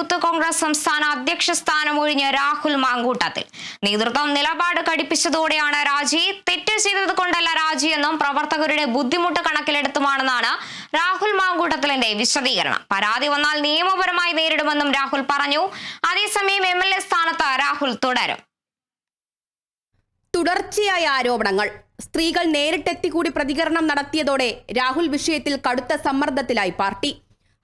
Youth Congress സംസ്ഥാന അധ്യക്ഷ സ്ഥാനം ഒഴിഞ്ഞ് രാഹുൽ മാങ്കൂട്ടത്തിൽ. നേതൃത്വം നിലപാട് കടുപ്പിച്ചതോടെയാണ് രാജി. തെറ്റ് ചെയ്തത് കൊണ്ടല്ല രാജിയെന്നും പ്രവർത്തകരുടെ ബുദ്ധിമുട്ട് കണക്കിലെടുത്തുമാണെന്നാണ് രാഹുൽ മാങ്കൂട്ടത്തിലിന്റെ വിശദീകരണം. പരാതി വന്നാൽ നിയമപരമായി നേരിടുമെന്നും രാഹുൽ പറഞ്ഞു. അതേസമയം എം എൽ എ സ്ഥാനത്ത് രാഹുൽ തുടരും. തുടർച്ചയായ ആരോപണങ്ങൾ. സ്ത്രീകൾ നേരിട്ടെത്തി കൂടി പ്രതികരണം നടത്തിയതോടെ രാഹുൽ വിഷയത്തിൽ കടുത്ത സമ്മർദ്ദത്തിലായി പാർട്ടി.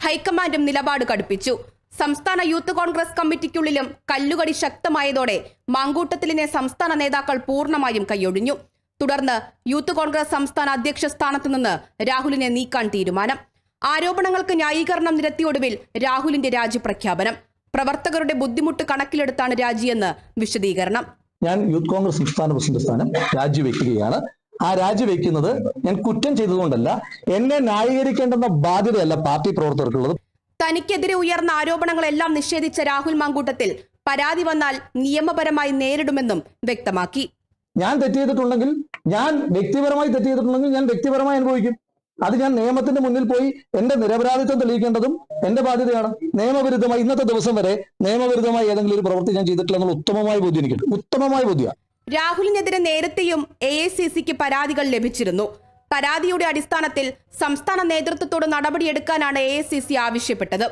ഹൈക്കമാൻഡും നിലപാട് കടുപ്പിച്ചു. സംസ്ഥാന യൂത്ത് കോൺഗ്രസ് കമ്മിറ്റിക്കുള്ളിലും കല്ലുകടി ശക്തമായതോടെ മാങ്കൂട്ടത്തിലിനെ സംസ്ഥാന നേതാക്കൾ പൂർണമായും കൈയൊഴിഞ്ഞു തുടർന്ന് യൂത്ത് കോൺഗ്രസ് സംസ്ഥാന അധ്യക്ഷ സ്ഥാനത്തു നിന്ന് രാഹുലിനെ നീക്കാൻ തീരുമാനം. ആരോപണങ്ങൾക്ക് ന്യായീകരണം നിരത്തിയൊടുവിൽ രാഹുലിന്റെ രാജി പ്രഖ്യാപനം. പ്രവർത്തകരുടെ ബുദ്ധിമുട്ട് കണക്കിലെടുത്താണ് രാജിയെന്ന് വിശദീകരണം. ഞാൻ യൂത്ത് കോൺഗ്രസ് സംസ്ഥാന പ്രസിഡന്റ് സ്ഥാനം രാജിവെക്കുകയാണ്. ആ രാജിവെക്കുന്നത് ഞാൻ കുറ്റം ചെയ്തതുകൊണ്ടല്ല എന്നെ ന്യായീകരിക്കേണ്ടെന്ന ബാധ്യതയല്ല പാർട്ടി പ്രവർത്തകർക്കുള്ളത്. തനിക്കെതിരെ ഉയർന്ന ആരോപണങ്ങളെല്ലാം നിഷേധിച്ച രാഹുൽ മാങ്കൂട്ടത്തിൽ പരാതി വന്നാൽ നിയമപരമായി നേരിടുമെന്നും വ്യക്തമാക്കി. ഞാൻ തെറ്റ് ചെയ്തിട്ടുണ്ടെങ്കിൽ ഞാൻ വ്യക്തിപരമായി തെറ്റ് ചെയ്തിട്ടുണ്ടെങ്കിൽ ഞാൻ വ്യക്തിപരമായി അനുഭവിക്കും. അത് ഞാൻ നിയമത്തിന്റെ മുന്നിൽ പോയി എന്റെ നിരപരാധിത്വം തെളിയിക്കേണ്ടതും എന്റെ ബാധ്യതയാണ്. നിയമവിരുദ്ധമായി ഇന്നത്തെ ദിവസം വരെ നിയമവിരുദ്ധമായി ഏതെങ്കിലും ഒരു പ്രവൃത്തി ഞാൻ ചെയ്തിട്ടില്ല എന്നുള്ള ഉത്തമമായ ബോധ്യം എനിക്കുണ്ട്. ഉത്തമമായ ബോധ്യമാണ്. രാഹുലിനെതിരെ നേരത്തെയും എ ഐ സി സിക്ക് പരാതികൾ ലഭിച്ചിരുന്നു. പരാതിയുടെ അടിസ്ഥാനത്തിൽ സംസ്ഥാന നേതൃത്വത്തോട് നടപടിയെടുക്കാനാണ് എ ഐ സി ആവശ്യപ്പെട്ടത്.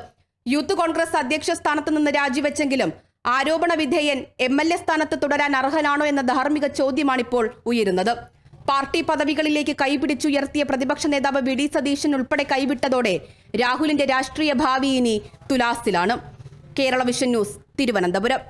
യൂത്ത് കോൺഗ്രസ് അധ്യക്ഷ സ്ഥാനത്ത് നിന്ന് രാജിവെച്ചെങ്കിലും ആരോപണ വിധേയൻ എം എൽ എ സ്ഥാനത്ത് തുടരാൻ അർഹനാണോ എന്ന ധാർമ്മിക ചോദ്യമാണിപ്പോൾ ഉയരുന്നത്. പാർട്ടി പദവികളിലേക്ക് കൈപിടിച്ചുയർത്തിയ പ്രതിപക്ഷ നേതാവ് വി ഡി സതീശൻ ഉൾപ്പെടെ കൈവിട്ടതോടെ രാഹുലിന്റെ രാഷ്ട്രീയ ഭാവി ഇനി തുലാസിലാണ്. Kerala Vision News Thiruvananthapuram.